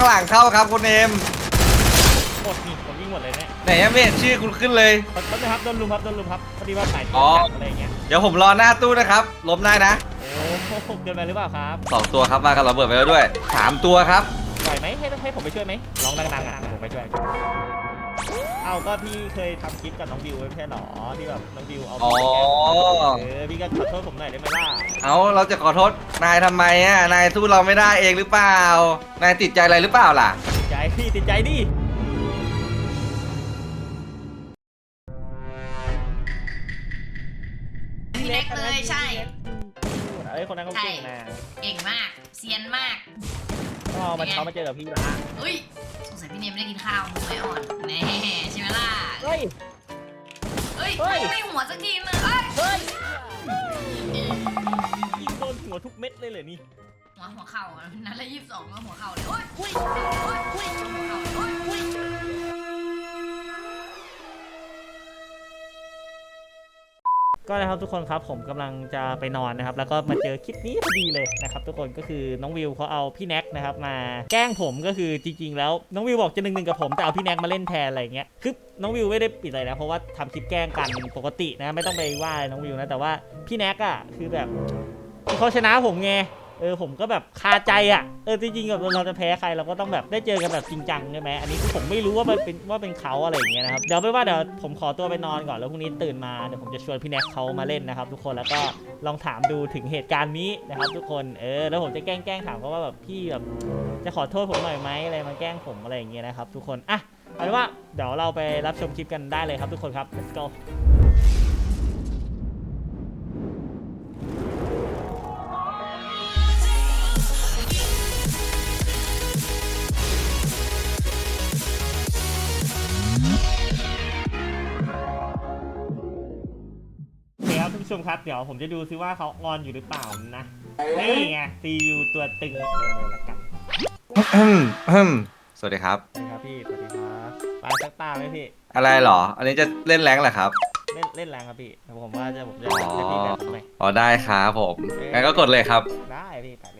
ข้างหลังเข้าครับคุณเอมหมดนี่ผมวิ่งหมดเลยเนี่ยไหนยังไม่เห็นชื่อคุณขึ้นเลยแป๊บนึงครับโดนลุมครับโดนลุมครับพอดีว่าถ่ายอ๋ออะไรอย่างเงี้ยเดี๋ยวผมรอหน้าตู้นะครับ ล้มได้นะโอ้โหเกินไปหรือเปล่าครับสองตัวครับมากับระเบิดไปแล้วด้วยสามตัวครับ ปล่อยไหมให้ให้ผมไปช่วยไหมร้องดังๆอะผมไปช่วย เอาก็พี่เคยทำคลิปกับน้องบิวไว้ไม่ใช่หรอที่แบบน้องบิวเอาอ๋อเออพี่ก็ขอโทษผมหน่อยได้ไหมล่ะเอาเราจะขอโทษนายทำไมอะนายสู้เราไม่ได้เองหรือเปล่านายติดใจอะไรหรือเปล่าล่ะ ติดใจพี่ติดใจดิพี่เล็กเลยใช่ เอ้ยคนนั้นเขาเก่งนะ เก่งมากเซียนมาก ก็มันเขามาเจอกับพี่ละเฮ้ยสงสัยพี่เนมไม่ได้กินข้าวมือไม่อ่อนแน่ใช่ไหมล่ะเฮ้ย เฮ้ยเฮ้ย ไม่หัวสักทีนึงเอ้ยเฮ้ยยิงโดนหัวทุกเม็ดเลยเหรอนี่หัวหัวเข่าอะนัดละยี่สิบสองก็หัวเข่าเลยโอ๊ยอุ้ยโอ๊ยอุ้ยหัวเข่าโอ๊ยอุ้ย ก็นะครับทุกคนครับผมกำลังจะไปนอนนะครับแล้วก็มาเจอคลิปนี้พอดีเลยนะครับทุกคนก็คือน้องวิวเขาเอาพี่แน็กนะครับมาแกล้งผมก็คือจริง ๆ แล้วน้องวิวบอกจะหนึ่งหนึ่งกับผมแต่เอาพี่แน็กมาเล่นแทนอะไรเงี้ยคือน้องวิวไม่ได้ปิดอะไรนะเพราะว่าทำคลิปแกล้งกันปกตินะไม่ต้องไปว่าน้องวิวนะแต่ว่าพี่แน็กอะคือแบบเขาชนะผมไง เออผมก็แบบคาใจอะเออจริงๆแบบเราจะแพ้ใครเราก็ต้องแบบได้เจอกันแบบจริงจังใช่ไหมอันนี้คือผมไม่รู้ว่ามันเป็นว่าเป็นเขาอะไรอย่างเงี้ยนะครับเดี๋ยวไม่ว่าเดี๋ยวผมขอตัวไปนอนก่อนแล้วพรุ่งนี้ตื่นมาเดี๋ยวผมจะชวนพี่แน็กเขามาเล่นนะครับทุกคนแล้วก็ลองถามดูถึงเหตุการณ์นี้นะครับ ทุกคนเออแล้วผมจะแกล้งแกล้งถามเขาว่าแบบพี่แบบจะขอโทษผมหน่อยไหมอะไรมาแกล้งผมอะไรอย่างเงี้ยนะครับทุกคนอะเอาเป็นว่าเดี๋ยวเราไปรับชมคลิปกันได้เลยครับทุกคนครับ let's go ผู้ชมครับ เดี๋ยวผมจะดูซิว่าเขาออนอยู่หรือเปล่านะ นี่ไงซีอูตัวตึงเลยละกันสวัสดีครับ สวัสดีครับพี่ สวัสดีครับปลาสักตาไหมพี่ อะไรเหรอ อันนี้จะเล่นแรงเหรอครับ เล่นเล่นแรงครับพี่แต่ผมว่าจะผมจะอ๋อจะพี่แบบผมหน่อยอ๋อได้ครับผม งั้นก็กดเลยครับ ได้พี่ไปเลยมาพี่เดี๋ยว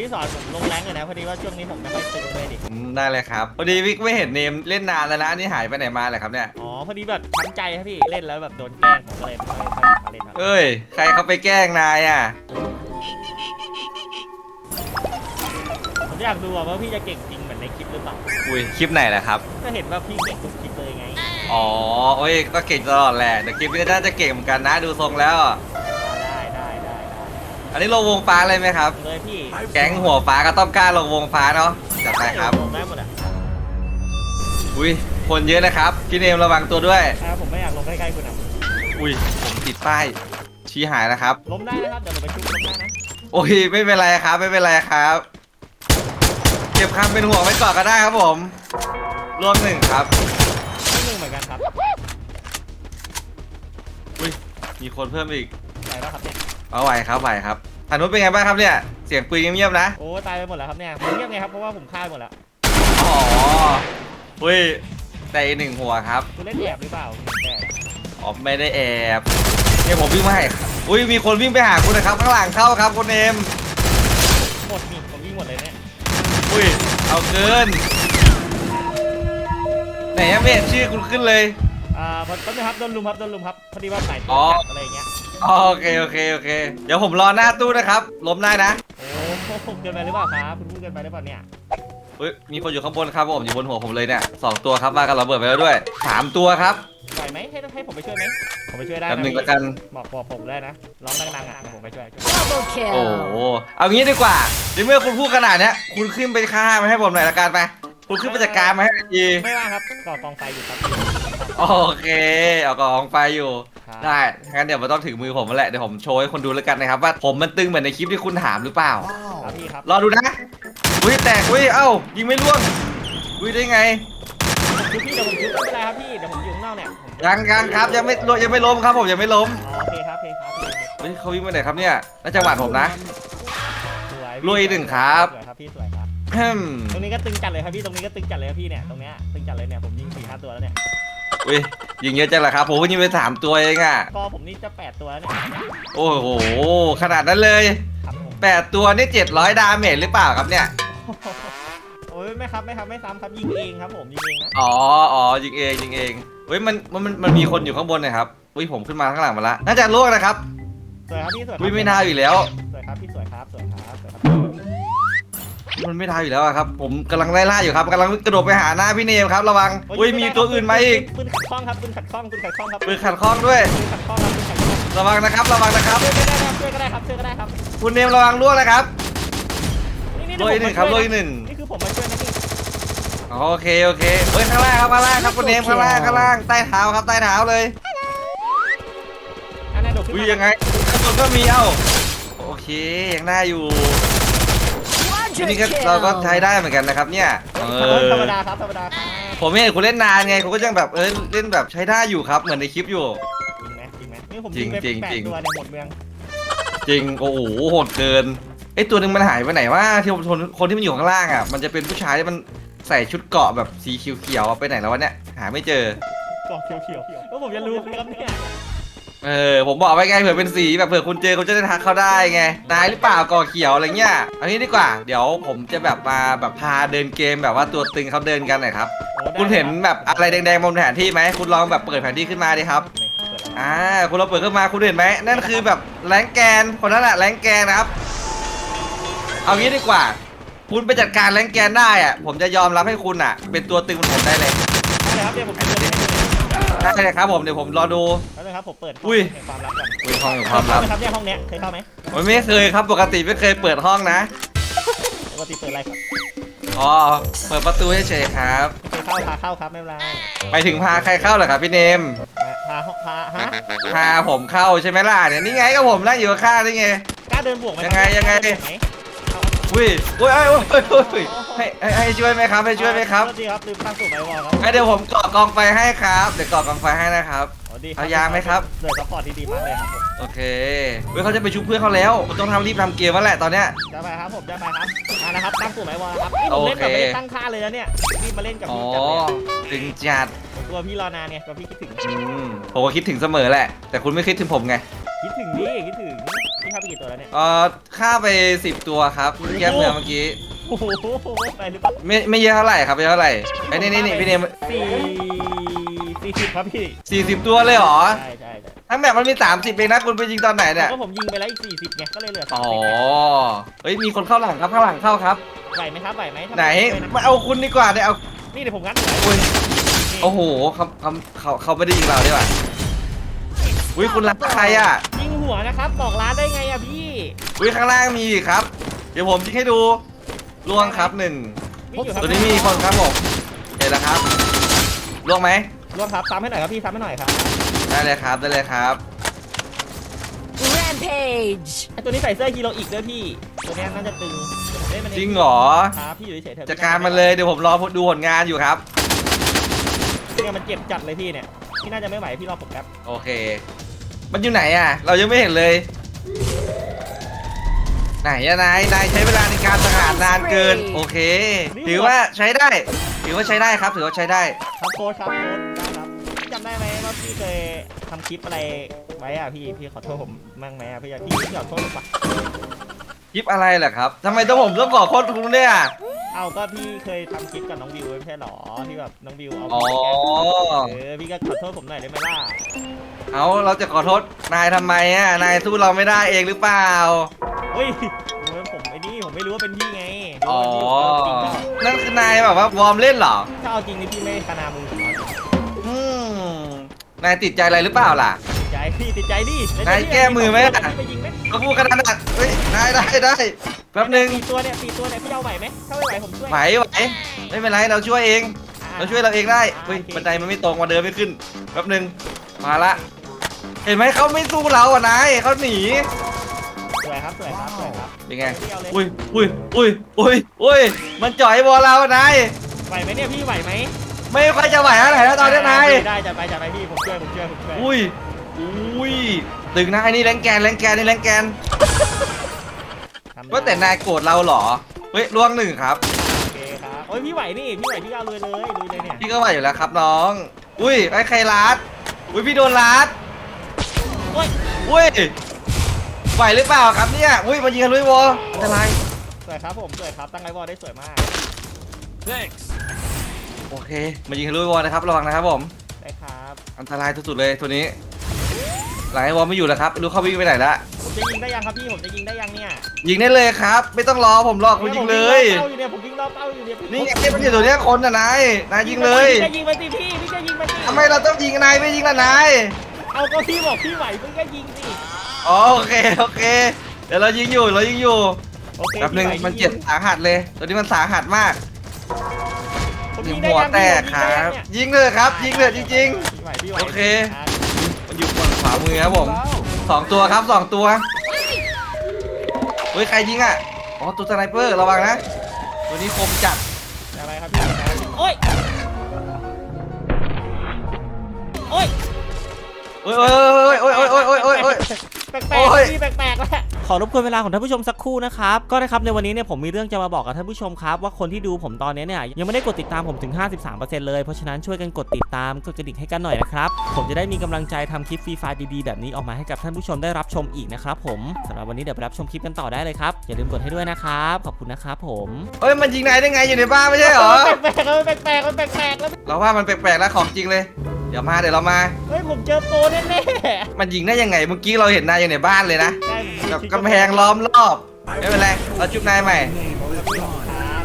พี่สอนผมลงแรงเลยนะ พอดีว่าช่วงนี้ผมไม่ค่อยตึงเลยดิ อืมได้เลยครับพอดีวิกไม่เห็นเนมเล่นนานแล้วนะนี่หายไปไหนมาเลยครับเนี่ย อ๋อ พอดีแบบทำใจครับพี่ เล่นแล้วแบบโดนแกล้งผมก็เลยไม่ค่อยค่อยมาเล่นครับ เอ้ย ใครเขาไปแกล้งนายอะ ผมอยากดูอะว่าพี่จะเก่งจริงเหมือนในคลิปหรือเปล่า อุ้ยคลิปไหนแหละครับ ก็เห็นว่าพี่เก่งทุกคลิปเลยไง อ๋อโอ้ยก็เก่งตลอดแหละแต่คลิปนี้น่าจะเก่งเหมือนกันนะดูทรงแล้วได้ได้ได้ได้ อันนี้ลงวงฟ้าเลยไหมครับ เลยพี่แก๊งหัวฟ้าก็ต้องกล้าลงวงฟ้าเนาะจัดไปครับ ผมได้หมดอะอุ้ยคนเยอะนะครับพี่เนมระวังตัวด้วย อ่าผมไม่อยากลงใกล้ๆคุณอะอุ้ยผมติดป้ายชี้หายนะครับ ล้มได้นะครับเดี๋ยวผมไปชุบล้มได้นะโอ้ยไม่เป็นไรครับไม่เป็นไรครับ เก็บคำเป็นห่วงไว้ก่อนก็ได้ครับผมรวมหนึ่งครับ ที่หนึ่งเหมือนกันครับอุ้ยมีคนเพิ่มอีกไหนแล้วครับเนี่ย เอาไหวครับไหวครับทางนู้นเป็นไงบ้างครับเนี่ย เสียงปืนเงียบๆนะ โอ้ตายไปหมดแล้วครับเนี่ยผมเงียบไงครับเพราะว่าผมฆ่าไปหมดแล้วอ๋ออุ้ยแต่อีกหนึ่งหัวครับ คุณเล่นแอบหรือเปล่าแต่อ๋อไม่ได้แอบเนี่ยผมวิ่งมาให้อุ้ยมีคนวิ่งไปหาคุณนะครับข้างหลังเข้าครับคุณเอมหมดนี่ผมวิ่งหมดเลยเนี่ยอุ้ยเอาเกินไหนยังไม่เห็นชื่อคุณขึ้นเลยอ่าพอแป๊บนึงครับโดนลุมครับโดนลุมครับพอดีว่าถ่ายอ๋ออะไรอย่างเงี้ยอ๋อ โอเคโอเคโอเค เดี๋ยวผมรอหน้าตู้นะครับ ล้มได้นะโอ้โหเกินไปหรือเปล่าครับคุณพูดเกินไปหรือเปล่าเนี่ยอุ้ยมีคนอยู่ข้างบนครับผมอยู่บนหัวผมเลยเนี่ยสองตัวครับมากับระเบิดไปแล้วด้วยสามตัวครับปล่อยไหมให้ให้ผมไปช่วยไหมผมไปช่วยได้แป๊บหนึ่งพี่ละกันบอกบอกผมได้นะร้องดังๆอะเดี๋ยวผมไปช่วย Double โอ้ kill. โหเอางี้ดีกว่าในเมื่อคุณพูดขนาดเนี้ยคุณขึ้นไปฆ่ามาให้ผมหน่อยละกันไป คุณขึ้นไปจัดการมาให้หน่อยดีไม่ว่าครับก่อกองไฟอยู่ครับโอเคเอากองไฟอยู่ ครับได้งั้นเดี๋ยวมันต้องถึงมือผมแล้วแหละ เดี๋ยวผมโชว์ให้คนดูแล้วกันนะครับ ว่าผมมันตึงเหมือนในคลิปที่คุณถามหรือเปล่า ครับพี่ครับรอดูนะ อุ้ยแตกอุ้ย เอ้า ยิงไม่ล่วง อุ้ยได้ไง ผมยุบพี่เดี๋ยวผมยุบไม่เป็นไรครับพี่เดี๋ยวผมอยู่ข้างนอกเนี่ยผมยังยังครับยังไม่ล่วงยังไม่ล้มครับผมยังไม่ล้มอ๋อโอเคครับโอเคครับพี่เฮ้ยเขาวิ่งไปไหนครับเนี่ยน่าจะหวาดผมนะ สวยลุยหนึ่งครับ สวยครับพี่สวยครับฮึม ตรงนี้ก็ตึงจัดเลยครับพี่ตรงนี้ก็ตึงจัดเลยครับพี่เนี่ยตรงเนี้ยตึงจัดเลยเนี่ยผมยิงสี่ห้าตัวแล้วเนี่ยอุ้ยยิงเยอะจังเหรอครับผมก็ยิงไปสามตัวเองอะก็ผมนี่จะแปดตัวแล้วเนี่ยโอ้โหขนาดนั้นเลยครับผมแปดตัวนี่เจ็ดร้อยดาเมจหรือเปล่าครับเนี่ยโอ้ยไม่ครับไม่ครับไม่ซ้ำครับยิงเองครับผมยิงเองนะอ๋ออ๋อยิงเองยิงเองเฮ้ยมันมันมันมันมีคนอยู่ข้างบนนะครับอุ้ยผมขึ้นมาข้างหลังมาละน่าจะล่วงนะครับสวยครับพี่สวยครับอุ้ยไม่น่าอยู่แล้ว มันไม่ทันอยู่แล้วอะครับ ผมกำลังไล่ล่าอยู่ครับกำลังกระโดดไปหาหน้าพี่เนมครับระวังอุ้ยมีตัวอื่นมาอีกปืนขัดข้องครับปืนขัดข้องปืนขัดข้องครับปืนขัดข้องด้วยปืนขัดข้องครับปืนขัดข้องระวังนะครับ ระวังนะครับช่วยก็ได้ครับช่วยก็ได้ครับช่วยก็ได้ครับคุณเนมระวังล่วงนะครับนี่นี่ล่วงอีกหนึ่งครับล่วงอีกหนึ่งนี่คือผมมาช่วยนะพี่โอเคโอเคเฮ้ยข้างล่างครับข้างล่างครับคุณเนมข้างล่างข้างล่างใต้เท้าครับใต้เท้าเลยอันนั้นโดดขึ้นอุ้ยมายังไงข้างบนก็มีเอ้าโอเคยังได้อยู่ ทีนี้ก็เราก็ใช้ได้เหมือนกันนะครับเนี่ยเออธรรมดาครับธรรมดาครับผมไม่เห็นคุณเล่นนานไงคุณก็ยังแบบเออเล่นแบบใช้ได้อยู่ครับ เหมือนในคลิปอยู่ จริงไหมจริงไหมนี่ผมจริงยิงไปจริงแปดจริง ตัวเนี่ยหมดเมืองจริงโอ้โหโหดเกินไอยตัวหนึ่งมันหายไปไหนว่าที่ผมทนคนที่มันอยู่ข้างล่างอะมันจะเป็นผู้ชายที่มันใส่ชุดเกราะแบบสีเขียวๆอะไปไหนแล้ววะเนี่ยหาไม่เจอ กรอบเขียวๆแล้วผมจะรู้ไหมครับเนี่ย เออผมบอกไว้ไงเผื่อเป็นสีแบบเผื่อคุณเจอคุณจะได้ทักเขาได้ไงนายหรือเปล่าก่อเขียวอะไรเงี้ยเอันนี้ดีกว่า เดี๋ยวผมจะแบบมาแบบพาเดินเกมแบบว่าตัวตึงเขาเดินกันหน่อยครับ โอ้ได้คุณเห็นแบบอะไรแดงๆบนแผนที่ไหมคุณลองแบบเปิดแผนที่ขึ้นมาดิครับเปิดแล้วอ่าคุณลองเปิดขึ้นมาคุณเห็นไหมนั่นคือแบบแรงแกนคนนั้นแหละแรงแกนนะครับ เอางี้ดีกว่า คุณไปจัดการแรงแกนได้อะผมจะยอมรับให้คุณอะ เป็นตัวตึงของผมได้เลยได้ครับเดี๋ยวผมเปิดให้ดู ได้เลยครับผมเดี๋ยวผมรอดู แล้วนะครับผมเปิดอุ้ย แห่งความลับก่อนอุ้ยห้องของความลับเคยเข้าไหมครับเนี่ยห้องเนี้ยเคยเข้าไหมผมไม่เคยครับปกติไม่เคยเปิดห้องนะ ปกติเปิดอะไรครับอ๋อ เปิดประตูเฉยๆครับ ไม่เคยเข้าพาเข้าครับไม่เป็นไรไปถึงพาใครเข้าเหรอครับพี่เนม พาพาพาฮะพาผมเข้าใช่ไหมล่ะเนี่ยนี่ไงก็ผมนั่งอยู่ข้างๆนี่ไง กล้าเดินบวกไหมยังไงยังไง กล้าเดินบวกไหมเอาอุ้ยอุ้ยอุ้ยอุ้ยอุ้ยให้ให้ให้ช่วยไหมครับ ให้ช่วยไหมครับสวัสดีครับลืมตั้งสูตรไว้วอลครับให้เดี๋ยวผมเกาะกองไฟให้ครับ เดี๋ยวเกาะกองไฟให้นะครับสวัสดีเอายาไหมครับ เดือดซัพพอร์ตที่ดีมากเลยครับผมโอเคเฮ้ยเขาจะไปชุบเพื่อนเขาแล้วผมต้องทำรีบทำเกมแล้วแหละตอนเนี้ยจะไปครับผมจะไปครับมานะครับตั้งสูตรไว้วอลครับนี่ผมเล่นแบบโอเค ไม่ได้ตั้งค่าเลยนะเนี่ยรีบมาเล่นกับอ๋อพี่จัดเลยอะถึงจัดผมกลัวพี่รอนานเนี่ยกลัวพี่คิดถึงอืมผมก็คิดถึงเสมอแหละ แต่คุณไม่คิดถึงผมไง คิดถึงดิคิดถึง พี่เข้าไปกี่ตัวแล้วเนี่ย เอ่อฆ่าไป10ตัวครับแก้เมืองเมื่อกี้ โอ้โห ไปหรือเปล่าไม่ไม่เยอะเท่าไหร่ครับไม่เยอะเท่าไหร่ไอ้นี่นี่นี่พี่เนมสี่สี่สิบครับพี่ สี่สิบตัวเลยเหรอ ใช่ใช่ใช่ทั้งแบบมันมี30เองนะคุณไปยิงตอนไหนเนี่ย ก็ผมยิงไปแล้วอีกสี่สิบไง ก็เลยเหลือสาอ๋มอ สิบเฮ้ยมีคนเข้าหลังครับข้างหลังเข้าครับ ไหวไหมครับไหวไหมทำไหนม่ด้ะมาเอาคุณดีกว่าได้เอานี่เดี๋ยวผมงัดอุ้ยนี่โอ้โหเขาเขาเขาเขาไม่ได้ยิงเราด้วยว่ะอุ้ยคุณรักใครอะยิง หัวนะครับบอกร้านได้ไงอะพี่อุ้ยข้างล่างมีอีกครับ เดี๋ยวผมยิงให้ดูล่วงครับหนึ่งมีอยู่ครับตัวนี้มีคนครับผมเห็นแล้วครับล่วงไหมรวมครับซ้ำให้หน่อยครับพี่ซ้ำให้หน่อยครับได้เลยครับได้เลยครับ Rampage! ไอตัวนี้ใส่เสื้อฮีโร่อีกด้วยพี่ตัวเนี้ยน่าจะตึงเดี๋ยวผมเล่นมันจริงเหรอครับพี่อยู่เฉยๆเถอะจัดการมันเลยเดี๋ยวผมรอดูผลงานอยู่ครับ เนี่ยมันเจ็บจัดเลยพี่เนี่ยพี่น่าจะไม่ไหวพี่รอผมแป๊บโอเค มันอยู่ไหนอะ เรายังไม่เห็นเลย ไหนอะนาย นายใช้เวลาในการสังหารนานเกิน โอเค ถือว่าใช้ได้ ถือว่าใช้ได้ครับ ถือว่าใช้ได้ ครับโค้ชครับโค้ชได้ครับจำได้ไหมว่าพี่เคยทำคลิปอะไรไว้อะพี่พี่ขอโทษผมมั่งไหมอะพี่พี่พี่ขอโทษผมปะคลิปอะไรเหรอครับทำไมต้องผมต้องขอโทษคุณเนี่ยเอาก็พี่เคยทำคลิปกับน้องวิวไว้ไม่ใช่หรอที่แบบน้องวิวเอาอ๋อพี่ไปแกล้งเออพี่ก็ขอโทษผมหน่อยได้ไหมล่ะ เอาเราจะขอโทษนายทำไมอะ นายสู้เราไม่ได้เองหรือเปล่า เฮ้ยโอ้ยผมไอ้นี่ผมไม่รู้ว่าเป็นพี่ไงอ๋อรู้ว่าพี่เอาจริงก็นั่นคือนายแบบว่าวอร์มเล่นเหรอ ถ้าเอาจริงนี่พี่ไม่คณามือผมเอาอืมนายติดใจอะไรหรือเปล่าล่ะ ติดใจพี่ติดใจดินายแก้มือไหมอะพี่ไปยิงไหมก็พูดขนาดนั้นเฮ้ยได้ได้ได้แป๊บหนึงสี่ตัวเนี่ยสี่ตัวเนี่ยพี่เอาไหวไหมถ้าไม่ไหวผมช่วยไหวไหวไม่เป็นไรเราช่วยเอง อะเราช่วยเราเองได้อ่าเฮ้ยโอเคบันไดมันไม่ตรงมาเดินไม่ขึ้นแป๊บหนึงมาละ เห็นไหมเขาไม่สู้เราอะนายเขาหนีสวยครับสวยครับสวยครับเป็นไงพี่เอาเลยอุ้ยอุ้ยอุ้ยอุ้ยอุ้ยมันจ่อยบอลเราอะนายไหวไหมเนี่ยพี่ไหวไหมไม่ค่อยจะไหวเท่าไหร่แล้วตอนเนี้ยนายได้จะไปจะไปพี่ผมช่วยผมช่วยผมช่วยอุ้ยอุ้ยตึงนะไอ้นี่แรงแกนแรงแกนนี่แรงแกนทำได้ว่าแต่นายโกรธเราเหรอเฮ้ยล่วงหนึ่งครับโอเคครับโอ้ยพี่ไหวนี่พี่ไหวพี่เอาเลยเลยลุยเลยเนี่ยพี่ก็ไหวอยู่แล้วครับน้อง อุ้ยไอ้ใครลัดอุ้ยพี่โดนลัดโอ้ยอุ้ยไหวหรือเปล่าครับเนี่ยอุ้ยมันยิงกันลุยวออันตรายสวยครับผมสวยครับตั้งไอวอลได้สวยมากโอเคมันยิงกันลุยวอนะครับระวังนะครับผมได้ครับอันตรายสุดๆเลยตัวนี้ หลังไอ้วอลไม่อยู่แล้วครับไม่รู้เขาวิ่งไปไหนละผมจะยิงได้ยังครับพี่ผมจะยิงได้ยังเนี่ยยิงได้เลยครับ ไม่ต้องรอผมหรอกคุณยิงเลยผมวิ่งรอบเป้าอยู่เนี่ยผมวิ่งรอบเป้าอยู่เนี่ยพี่นี่ไงมันอยู่ตัวเนี้ยคนน่ะนายนายยิงเลยพี่จะยิงไปสิพี่พี่จะยิงไปสิทำไมเราต้องยิงนายไม่ยิงละนาย เอาก็พี่บอกพี่ไหวพี่ก็ยิงสิอ๋อโอเคโอเค เดี๋ยวเรายิงอยู่เรายิงอยู่โอเคแป๊บหนึงพี่ไหวมันเจ็บยิงสาหัสเลยตัวนี้มันสาหัสมากผมยิยิงงได้หัวยังแตพี่กผมคยิงได้รัยังเนี่ยบยิงเลยครับ ยิงเลยจริง พี่ไหวพี่ไหวโอเคๆมันอยู่ฝั่งขวามือครับผมสองตัวครับสองตัวเฮ้ยใครยิงอะอ๋อตัวสไนเปอร์ระวังนะตัวนี้คมจัดอะไรครับพี่โอ้ย อ้ยโอ้ยโอ้ยโอ้ยโอ้ยโอ้ยโอ้ยโอ้ย แปลกโอ้ย ๆพี่แปลกๆแล้ว ขอรบกวนเวลาของท่านผู้ชมสักครู่นะครับ ก็นะครับในวันนี้เนี่ยผมมีเรื่องจะมาบอกกับท่านผู้ชมครับ ว่าคนที่ดูผมตอนนี้เนี่ยยังไม่ได้กดติดตามผมถึง 53%เลย เพราะฉะนั้นช่วยกันกดติดตามกดกระดิ่งให้กันหน่อยนะครับ ผมจะได้มีกำลังใจทำคลิปฟรีไฟล์ดีๆ แบบนี้ออกมาให้กับท่านผู้ชมได้รับชมอีกนะครับผมสำหรับวันนี้เดี๋ยวไปรับชมคลิปกันต่อได้เลยครับอย่าลืมกดให้ด้วยนะครับขอบคุณนะครับผมเฮ้ยมันยิงนายได้ไงอยู่ในบ้านไม่ใช่เหรอ แปลกๆแล้วแปลกๆแล้วแปลกๆแล้วเราว่ามันแปลกๆแล้วของจริงเลย เดี๋ยวมาเดี๋ยวเรามา เฮ้ยผมเจอโปรแน่ๆมันยิงได้ยังไงเมื่อกี้เราเห็นนายอยู่ในบ้านเลยนะได้ผมกับกำแพงล้อมรอบไม่เป็นไรเราจุบนายใหม่ครับ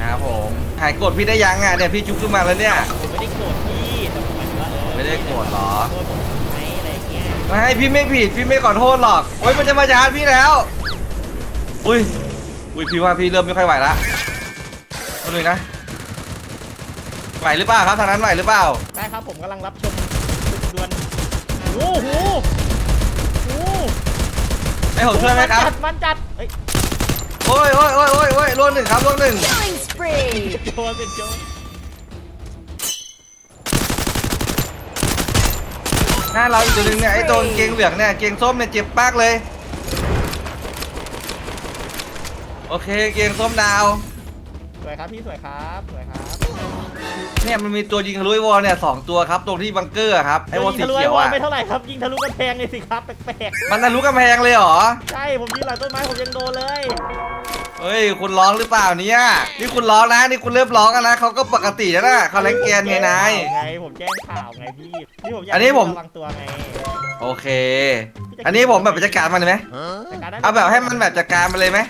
นะครับผมหายโกรธพี่ได้ยังอะเนี่ยพี่จุบขึ้นมาแล้วเนี่ยผมไม่ได้โกรธพี่แต่ผมหมายถึงว่าเออไม่ได้โกรธหรอโทษผมไหมอะไรอย่างเงี้ยไม่พี่ไม่ผิดพี่ไม่ขอโทษหรอกโอ้ยมันจะมาชาร์จพี่แล้ว อุ้ยอุ้ยพี่ว่าพี่เริ่มไม่ค่อยไหวละมาเลยนะ ไหวหรือเปล่าครับทางนั้นไหวหรือเปล่าได้ครับผมกำลังรับชมดวนโอ้โหโอ้โหให้ผมช่วยไหมครับนจัดมันจัดเฮ้ยโอ้ยโอ้ยโอ้ยโอ้ยโอ้ยล่วงหนึ่งครับล่วงหนึ่ง Killing spree! โจรเป็นโจรหน้าเราอีกตัวหนึ่งเนี่ยไอ้ตัวกางเกงเหลืองเนี่ยเกงส้มเนี่ยเจ็บมากเลย โอเคเกงส้มดาว สวยครับพี่สวยครับสวยครับ เนี่ยมันมีตัวยิงทะลุไอ้วอลเนี่ยสองตัวครับตรงที่บังเกอร์อะครับไอ้วอลยิสีงทะลุเขีไอ้ยววอลอะไม่เท่าไหร่ครับยิงทะลุกำแพงเลยสิครับแปลกมันทะลุกำแพงเลยเหรอๆใช่ผมยิงหลังต้นไม้ผมยังโดนเลยเฮ้ยคุณร้องหรือเปล่าเนี่ยนี่คุณร้องนะนี่คุณเริ่มร้องกันนะเขาก็ปกติแล้วนะเขาแรงแกนไงนาย ไงผมแจ้งข่าวไงพี่นี่ผมอยากอันนี้ผมให้ระวังตัวไงโอเค อันนี้ผมแบบจัดการมันเลยไหมจัดการได้เอาแบบให้มันแบบจัดการมันเลยไหม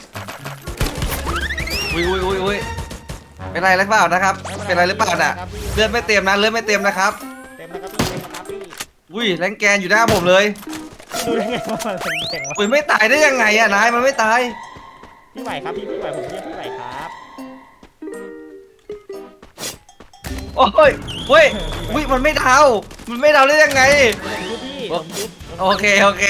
อุ้ยอุ้ยอุ้ยอุ้ย เป็นไรหรือเปล่านะครับ เป็นไรหรือเปล่าน่ะเลือดไม่เต็มนะเลือดไม่เต็มนะครับ เต็มแล้วครับพี่เต็มแล้วครับพี่อุ้ยแรงแกนอยู่หน้าผมเลยดูได้ไงว่ามันเป็นแข่งวะอุ้ยไม่ตายได้ยังไงอะนายมันไม่ตายพี่ไหวครับพี่พี่ไหวผมเรียกพี่ไหวครับโอ้ยเฮ้ยอุ้ยมันไม่เดามันไม่เดาได้ยังไง ผมยุบพี่ผมยุบโอเคโอเค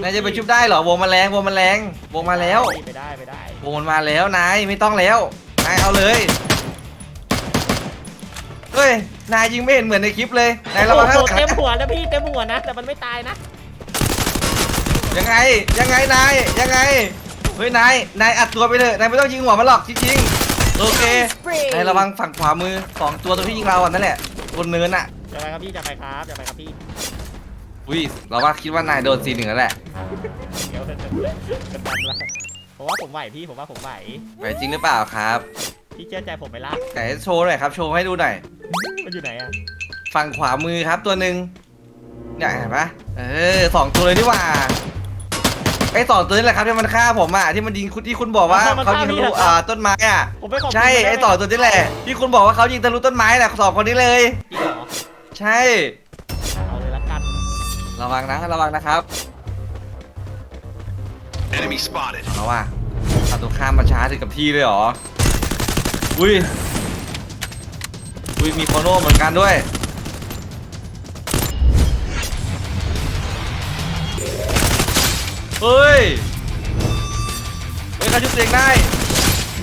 นายจะไปชุบได้เหรอวงแมลงวงแมลงวงมาแล้ว ไปได้ไปได้วงมันมาแล้วนายไม่ต้องแล้วนายเอาเลย เฮ้ย นายยิงไม่เห็นเหมือนในคลิปเลย นายระวังโอ้นะโหเต็มหัวนะพี่เต็มหัวนะ แต่มันไม่ตายนะ ยังไง ยังไงนาย ยังไง เฮ้ยนาย นายอัดตัวไปเถอะ นายไม่ต้องยิงหัวมันหรอกจริงๆโอเค Spree! นายระวังฝั่งขวามือสองตัวตรงที่ยิงเราอะนั่นแหละ บนเนินอะ จะไปครับพี่จะไปครับจะไปครับพี่ อุ้ย เราว่าคิดว่านายโดนซีหนึ่งแล้วแหละ เดี๋ยวจะจะดันละผมว่าผมไหวพี่ผมว่าผมไหว ไหวจริงหรือเปล่าครับ พี่เชื่อใจผมไหมล่ะไหนโชว์หน่อยครับโชว์ให้ดูหน่อยมันอยู่ไหนอะฝั่งขวามือครับตัวหนึ่งเนี่ยเห็นปะเออสองตัวเลยนี่หว่าไอ้สองตัวนี่แหละครับที่มันฆ่าผมอะที่มันยิงคุณที่คุณบอกว่าเขายิงทะลุอ่าต้นไม้อะผมไปขอบคุณใช่ไอ้สองตัวนี่แหละที่คุณบอกว่าเขายิงทะลุต้นไม้แหละสองคนนี้เลย จริงเหรอใช่ เอาเลยละกันระวังนะระวังนะครับ Enemy spotted. เอาว่าเอาตัวข้ามมาช้าถึงกับที่เลยเหรอ อุ้ย อุ้ย มีโคโน่เหมือนกันด้วย เฮ้ย เฮ้ยเขาชุบเสียงได้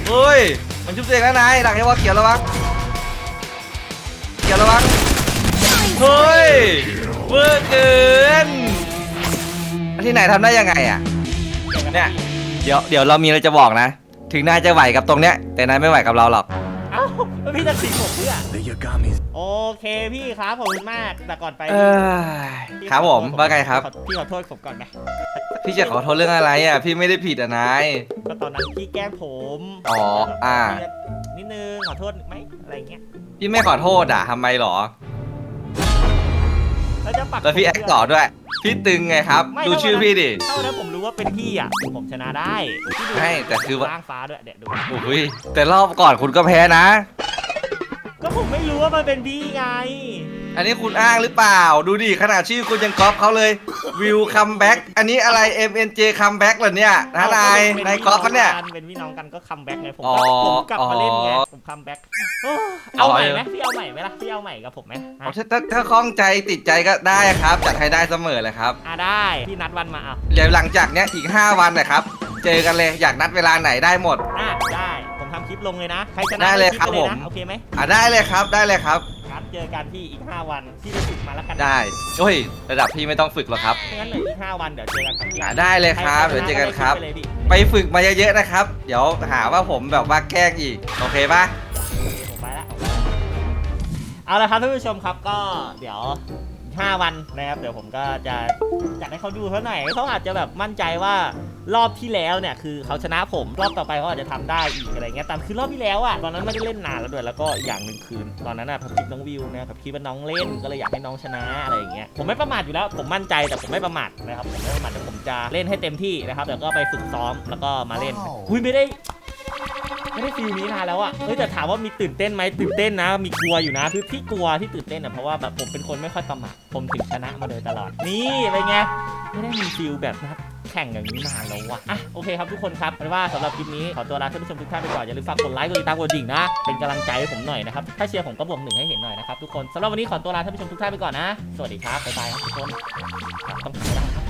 เฮ้ย มันชุบเสียงแล้วนายหลังให้ว่าเขียวระวังเขียวระวัง เฮ้ยเวอร์เกินที่ไหนทำได้ยังไงอะ เนี่ย เดี๋ยว เดี๋ยวเรามีอะไรจะบอกนะ ถึงนายจะไหวกับตรงเนี้ย แต่นายไม่ไหวกับเราหรอก เอ้าแล้วพี่จะสิงผมเพื่อ The Yagamis. โอเคพี่ครับขอบคุณมากแต่ก่อนไปเออครับผมว่าไงครับพี่ขอพี่ขอโทษผมก่อนไหมพี่จะขอโทษเรื่องอะไรอะ พี่ไม่ได้ผิดอะนาย ก็ตอนนั้นพี่แกล้งผมอ๋ออ่านิดนึงขอโทษไหมอะไรเงี้ยพี่ไม่ขอโทษอะทำไมหรอ แล้วจะปักแล้วพี่แอคต่อด้วย พี่ตึงไงครับ ไม่ดูชื่อพี่ดิ เท่านั้นผมรู้ว่าเป็นพี่อะผมชนะได้พี่ดูไม่แต่คือว่า ล่างฟ้าด้วยเดี๋ยวดู โอ้ยแต่รอบก่อนคุณก็แพ้นะ ก็ผมไม่รู้ว่ามันเป็นพี่ไง อันนี้คุณอ้างหรือเปล่า ดูดิขนาดชื่อคุณยังก๊อปเขาเลย วิวคัมแบ็กอันนี้อะไร MNJ คัมแบ็กเหรอเนี่ยนะนายเป็นนายก๊อปเขาเนี่ย เป็นพี่น้องกันก็คัมแบ็กไงผมอ๋อก็ผมกลับมาเล่นไงอ๋อผมคัมแบ็กเอาใหม่ไหมอ๋อพี่เอาใหม่ไหมล่ะพี่เอาใหม่กับผมไหมฮะเอาถ้าถ้าถ้าคล่องใจติดใจก็ได้ครับ จัดให้ได้เสมอเลยครับ อะได้พี่นัดวันมาอะเดี๋ยวหลังจากเนี้ยอีก 5 วันนะครับ เจอกันเลยอยากนัดเวลาไหนได้หมด อะได้ผมทำคลิปลงเลยนะใครชนะได้เลยครับคลิปไปผมนะโอเคไหม อะได้เลยครับได้เลยครับนัด เจอกันที่อีก 5 วันที่ไปฝึกมาแล้วกันนะได้โอ้ย ระดับพี่ไม่ต้องฝึกหรอกครับไม่งั้นเหลืออีก 5 วันเดี๋ยวเจอกันครับพี่อะได้เลยครับใเดี๋ยวเจอกันครับไปเลยพี่ไปฝึกมาเยอะๆนะครับ เดี๋ยวหาว่าผมแบบว่าแกล้งอีก โอเคปะโอเคผมไปละผมไปละเอาละครับท่านผู้ชมครับก็เดี๋ยวอีก5วันนะครับเดี๋ยวผมก็จะจัดให้เขาดูเขาหน่อยเขาอาจจะแบบมั่นใจว่า รอบที่แล้วเนี่ยคือเขาชนะผมรอบต่อไปเขาอาจจะทำได้อีกอะไรเงี้ยแต่คือรอบที่แล้วอะตอนนั้นไม่ได้เล่นนานแล้วด้วยแล้วก็อีกอย่างหนึ่งคือตอนนั้นอะผมคิดน้องวิวนะครับคิดว่าน้องเล่นก็เลยอยากให้น้องชนะอะไรอย่างเงี้ยผมไม่ประมาทอยู่แล้วผมมั่นใจแต่ผมไม่ประมาทนะครับผมไม่ประมาทแต่ผมจะเล่นให้เต็มที่นะครับเดี๋ยวก็ไปฝึกซ้อมแล้วก็มาเล่นคุยไม่ได้ ไม่ได้ฟิลนี้นานแล้วอะเฮ้ยแต่ถามว่ามีตื่นเต้นไหมตื่นเต้นนะ มีกลัวอยู่นะคือที่กลัวที่ตื่นเต้นอะเพราะว่าแบบผมเป็นคนไม่ค่อยประมาทผมถึงชนะมาโดยตลอดนี่เป็นไงไม่ได้มีฟิลแบบนัดแข่งอย่างนี้นานแล้วว่ะอะโอเคครับทุกคนครับเป็นว่าสำหรับคลิปนี้ขอตัวลาท่านผู้ชมทุกท่านไปก่อนอย่าลืมฝากกดไลค์กดติดตามกดดิ่งนะเป็นกำลังใจให้ผมหน่อยนะครับถ้าเชียร์ผมก็บวกหนึ่งให้เห็นหน่อยนะครับทุกคนสำหรับวันนี้ขอตัวลาท่านผู้ชมทุกท่านไปก่อนนะ สวัสดีครับบ๊ายบายครับทุกคนครับต้องถึงเวลาครับ